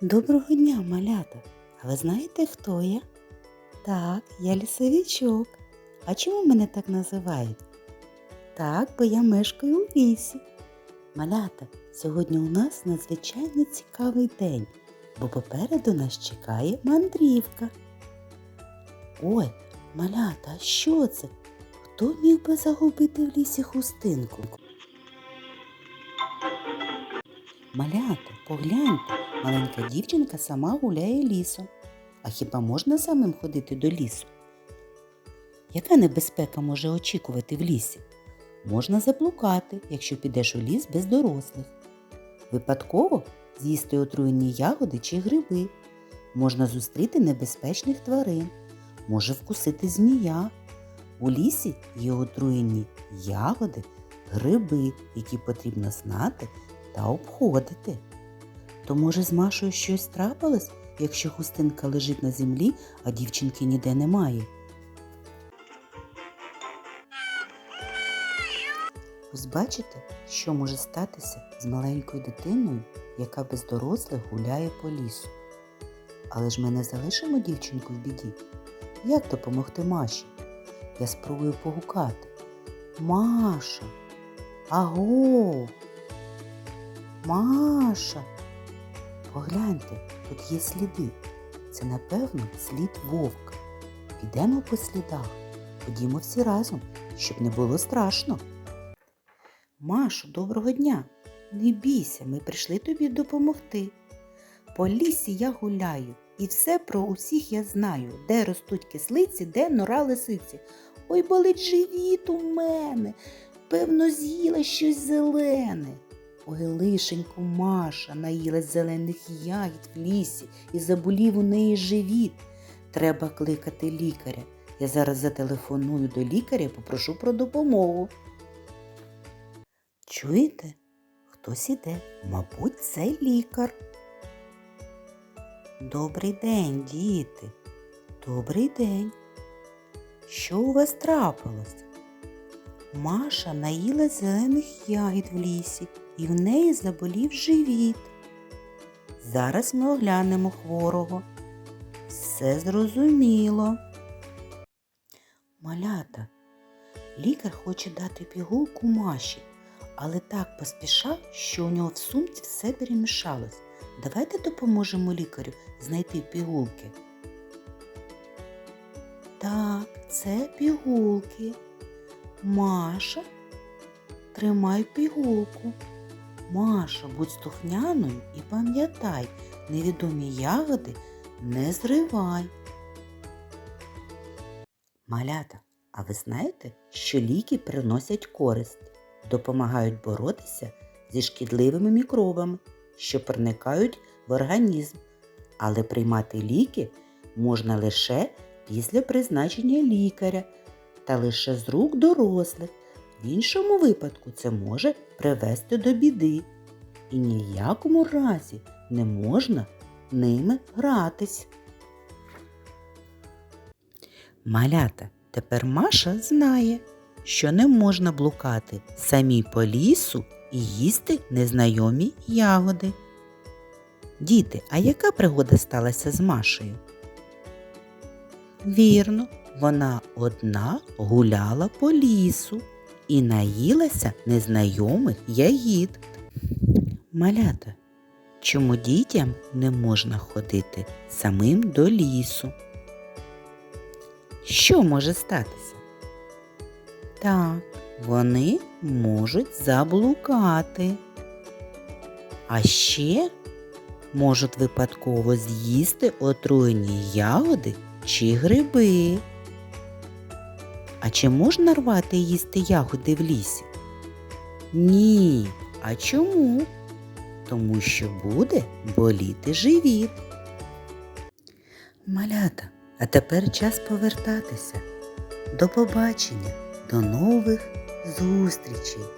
Доброго дня, малята! А ви знаєте, хто я? Так, я лісовичок. А чому мене так називають? Так, бо я мешкаю у лісі. Малята, сьогодні у нас надзвичайно цікавий день, бо попереду нас чекає мандрівка. Ой, малята, а що це? Хто міг би загубити в лісі хустинку? Малята, погляньте, маленька дівчинка сама гуляє лісом. А хіба можна самим ходити до лісу? Яка небезпека може очікувати в лісі? Можна заблукати, якщо підеш у ліс без дорослих. Випадково з'їсти отруєні ягоди чи гриби. Можна зустріти небезпечних тварин. Може вкусити змія. У лісі є отруєні ягоди, гриби, які потрібно знати та обходити. То, може, з Машою щось трапилось, якщо хустинка лежить на землі, а дівчинки ніде немає? Ось що може статися з маленькою дитиною, яка без дорослих гуляє по лісу. Але ж ми не залишимо дівчинку в біді. Як допомогти Маші? Я спробую погукати. Маша! Аго! Маша! Погляньте, тут є сліди. Це, напевно, слід вовка. Підемо по слідах. Ходімо всі разом, щоб не було страшно. Машу, доброго дня. Не бійся, ми прийшли тобі допомогти. По лісі я гуляю, і все про усіх я знаю, де ростуть кислиці, де нора лисиці. Ой, болить живіт у мене, певно, з'їла щось зелене. Ой, лишенько Маша наїлась зелених ягід в лісі і заболів у неї живіт. Треба кликати лікаря. Я зараз зателефоную до лікаря і попрошу про допомогу. Чуєте? Хтось іде, мабуть, це лікар. Добрий день, діти. Добрий день. Що у вас трапилось? Маша наїла зелених ягід в лісі і в неї заболів живіт. Зараз ми оглянемо хворого. Все зрозуміло. Малята, лікар хоче дати пігулку Маші, але так поспішав, що у нього в сумці все перемішалось. Давайте допоможемо лікарю знайти пігулки. Так, це пігулки. Маша, тримай пігулку. Маша, будь слухняною і пам'ятай, невідомі ягоди не зривай. Малята, а ви знаєте, що ліки приносять користь, допомагають боротися зі шкідливими мікробами, що проникають в організм, але приймати ліки можна лише після призначення лікаря та лише з рук дорослих. В іншому випадку це може привести до біди. І ніякому разі не можна ними гратись. Малята, тепер Маша знає, що не можна блукати самі по лісу і їсти незнайомі ягоди. Діти, а яка пригода сталася з Машею? Вірно, вона одна гуляла по лісу і наїлася незнайомих ягід. Малята, чому дітям не можна ходити самим до лісу? Що може статися? Так, вони можуть заблукати. А ще можуть випадково з'їсти отруєні ягоди чи гриби. А чи можна рвати і їсти ягоди в лісі? Ні. А чому? Тому що буде боліти живіт. Малята, а тепер час повертатися. До побачення, до нових зустрічей!